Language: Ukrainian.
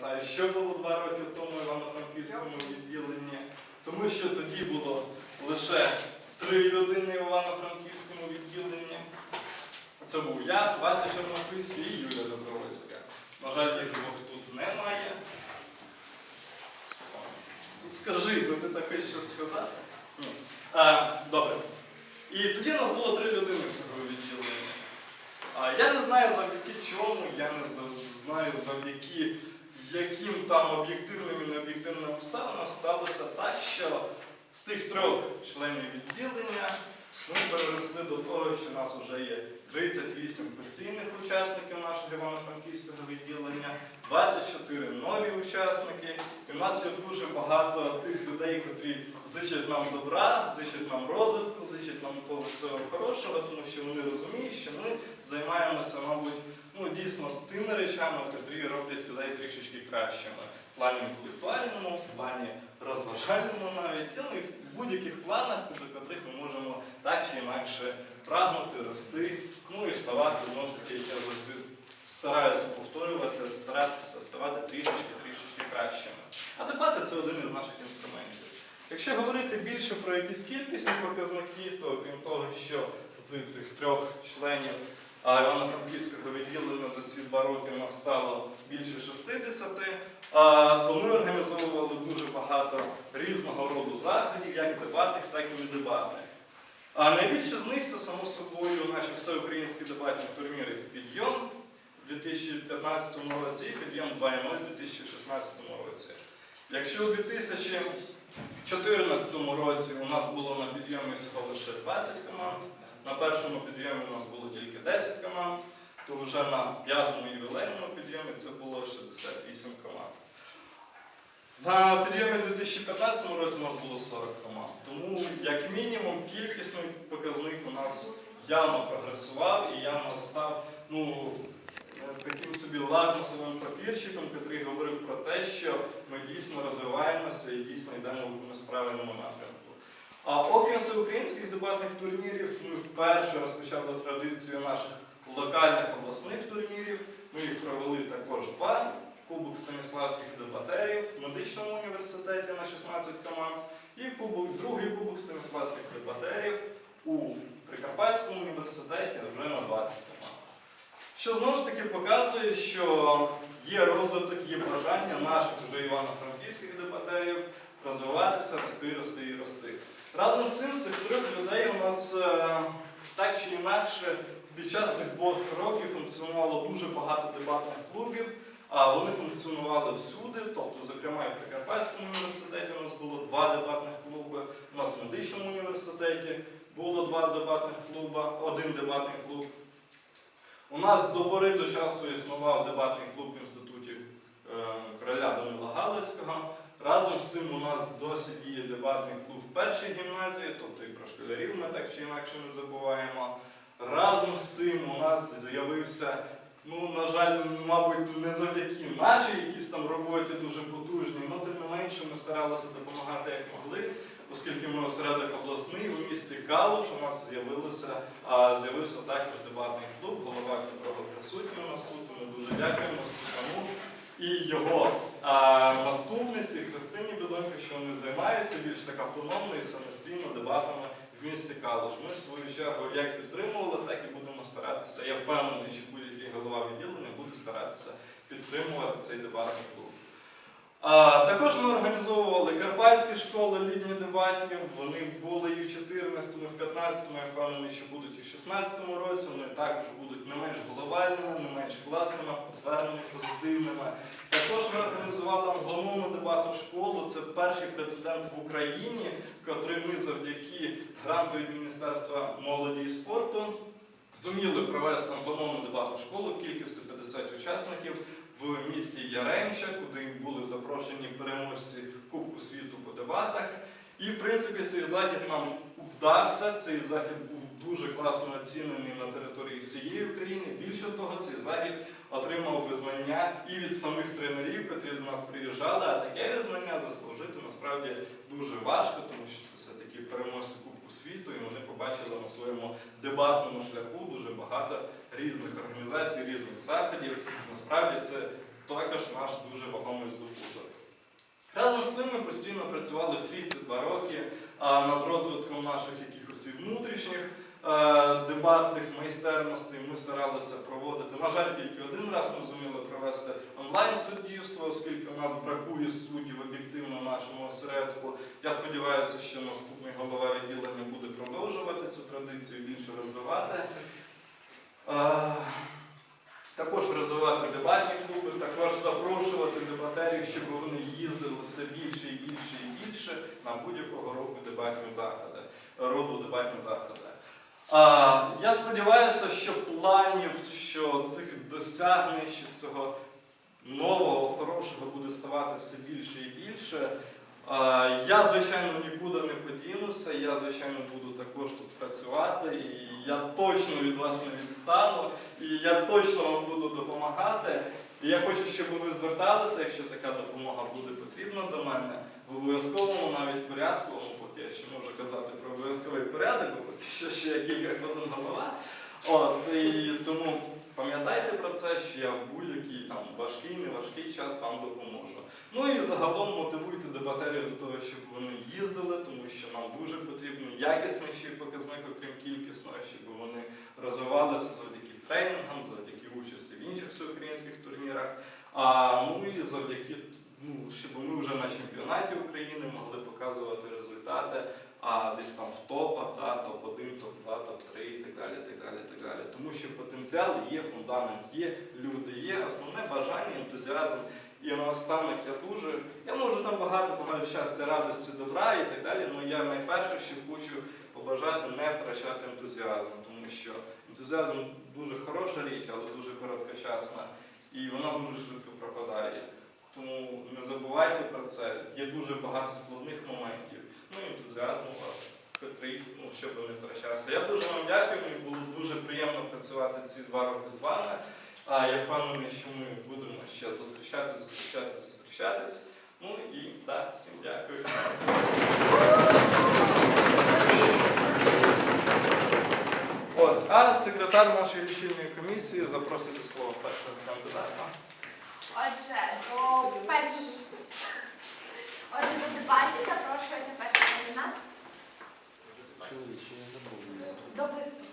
пам'ятаю, що було два роки тому в Івано-Франківському відділенні, тому що тоді було лише три людини в Івано-Франківському відділенні. Це був я, Вася Чорнохвист і Юля Добровольська. На жаль, їх двох тут немає. Скажи, бо ти так хочеш щось сказати? А, добре. І тоді нас було три людини всього відділення. А я не знаю завдяки чому, я не знаю завдяки яким там об'єктивним і необ'єктивним обставинам сталося так, що з тих трьох членів відділення ми переросли до того, що у нас вже є 38 постійних учасників нашого Івано-Франківського відділення, 24 нові учасники. І в нас є дуже багато тих людей, котрі зичать нам добра, зичать нам розвитку, зичать нам того всього хорошого, тому що вони розуміють, що ми займаємося, мабуть, ну дійсно тими речами, котрі роблять людей трішечки кращими. В плані інтелектуальному, в плані розважальному навіть, ну і в будь-яких планах, до котрих ми можемо так чи інакше прагнути, рости, ну і ставати, знову ж таки, як я завжди стараюся повторювати, старатися ставати трішечки-трішечки кращими. А дебати це один із наших інструментів. Якщо говорити більше про якісь кількісні показники, то крім того, що з цих трьох членів Івано-Франківського відділення за ці два роки у нас стало більше 60, то ми організовували дуже багато різного роду заходів, як дебатних, так і недебатних. А найбільше з них це, само собою, наші всеукраїнські дебатні турніри «Підйом» 2015 році і «Підйом 2.0» у 2016 році. Якщо у 2014 році у нас було на підйомі всього лише 20 команд, на першому підйомі у нас було тільки 10 команд, то вже на п'ятому ювілейному підйомі це було 68 команд. На підйомі у 2015 році у нас було 40 команд. Тому, як мінімум, кількісний показник у нас явно прогресував і явно став ну, таким собі лакмусовим папірчиком, який говорив про те, що ми дійсно розвиваємося і дійсно йдемо в якомусь правильному напрямку. А окрім всеукраїнських дебатних турнірів, ми вперше розпочали традицію наших локальних обласних турнірів. Ми їх провели також два. Кубок Станіславських дебатерів в медичному університеті на 16 команд і кубок, другий кубок Станіславських дебатерів у Прикарпатському університеті вже на 20 команд. Що знову ж таки показує, що є розвиток, є бажання наших вже івано-франківських дебатерів розвиватися, рости, рости і рости. Разом з цим з цих трьох людей у нас е, так чи інакше під час цих двох років функціонувало дуже багато дебатних клубів. А вони функціонували всюди, тобто, зокрема, і в Прикарпатському університеті у нас було два дебатних клуби, у нас в медичному університеті було два дебатних клуба, один дебатний клуб. У нас до пори до часу існував дебатний клуб в інституті е, короля Данила Галицького. Разом з цим у нас досі діє дебатний клуб в першій гімназії, тобто і про школярів ми так чи інакше не забуваємо. Разом з цим у нас з'явився Ну, на жаль, мабуть, не завдяки нашій якійсь там роботі дуже потужній, але тим не менше ми старалися допомагати як могли, оскільки ми осередок обласний у місті Калуш у нас з'явилося, а, з'явився також дебатний клуб, голова якого присутній у нас тут. Ми дуже дякуємо Степану і його а, наступниці Христині Бідонько, що вони займаються більш так автономно і самостійно дебатами в місті Калуш. Ми в свою чергу як підтримували, так і будемо старатися. Я впевнений, що будь-який голова відділення буде старатися підтримувати цей дебатний клуб. Також ми організовували карпатські школи літні дебатів. Вони були і в 14-му, і в 15-му, я впевнений, що будуть і в 16-му році. Вони також будуть не менш глобальними, не менш класними, атмосферними, позитивними. Також ми організували англомовну дебатну школу. Це перший прецедент в Україні, котрий ми завдяки гранту від Міністерства молоді і спорту зуміли провести англомовну дебатну школу кількістю 50 учасників в місті Яремча, куди були запрошені переможці Кубку світу по дебатах. І, в принципі, цей захід нам вдався. Цей захід був дуже класно оцінений на території всієї України. Більше того, цей захід отримав визнання і від самих тренерів, котрі до нас приїжджали. А таке визнання заслужити насправді дуже важко, тому що це все-таки переможці Кубку світу, і вони побачили на своєму дебатному шляху дуже багато різних організацій, різних заходів. Насправді це також наш дуже вагомий здобуток. Разом з цим ми постійно працювали всі ці два роки над розвитком наших якихось внутрішніх е, дебатних майстерностей. Ми старалися проводити. На жаль, тільки один раз ми зуміли провести онлайн суддівство, оскільки у нас бракує суддів об'єктивно нашому осередку. Я сподіваюся, що наступний голова відділення буде продовжувати цю традицію більше розвивати. Е, Також розвивати дебатні клуби, також запрошувати дебатерів, щоб вони їздили все більше і більше і більше на будь-якого року дебатні заходи, роду дебатні заходи. А, я сподіваюся, що планів, що цих досягнень, що цього нового, хорошого буде ставати все більше і більше. Я, звичайно, нікуди не подінуся, я, звичайно, буду також тут працювати, і я точно від вас не відстану, і я точно вам буду допомагати. І я хочу, щоб ви зверталися, якщо така допомога буде потрібна до мене, в обов'язковому навіть порядку, ну, поки я ще можу казати про обов'язковий порядок, поки що ще кілька хвилин голова. От, і тому пам'ятайте про це, що я в будь-який там важкий, неважкий час вам допоможу. Ну і загалом мотивуйте дебатерів до того, щоб вони їздили, тому що нам дуже потрібно якісніший показник, окрім кількісного, щоб вони розвивалися завдяки тренінгам, завдяки участі в інших всеукраїнських турнірах. А ну і завдяки ну, щоб ми вже на чемпіонаті України могли показувати результати, а десь там в топах, да, топ-1, топ-2, топ-3 і так далі, так далі, так далі. Тому що потенціал є, фундамент є, люди є, основне бажання, ентузіазм. І наостанок я дуже, я можу там багато побажати щастя, радості, добра і так далі, але я найперше, що хочу побажати не втрачати ентузіазм, тому що ентузіазм дуже хороша річ, але дуже короткочасна, і вона дуже швидко пропадає. Тому не забувайте про це. Є дуже багато складних моментів. Ну і ентузіазм у вас, котрий, ну, щоб не втрачався. Я дуже вам дякую, мені було дуже приємно працювати ці два роки з вами. А я впевнений, що ми будемо ще зустрічатись, зустрічатись, зустрічатись. Ну і так, всім дякую. Ось, а секретар нашої лічильної комісії запросить слова першого кандидата. Отже, роблю. Перший. Отже, до дебатів запрошується перший номінат. Чоловіче, я забув. До виступу.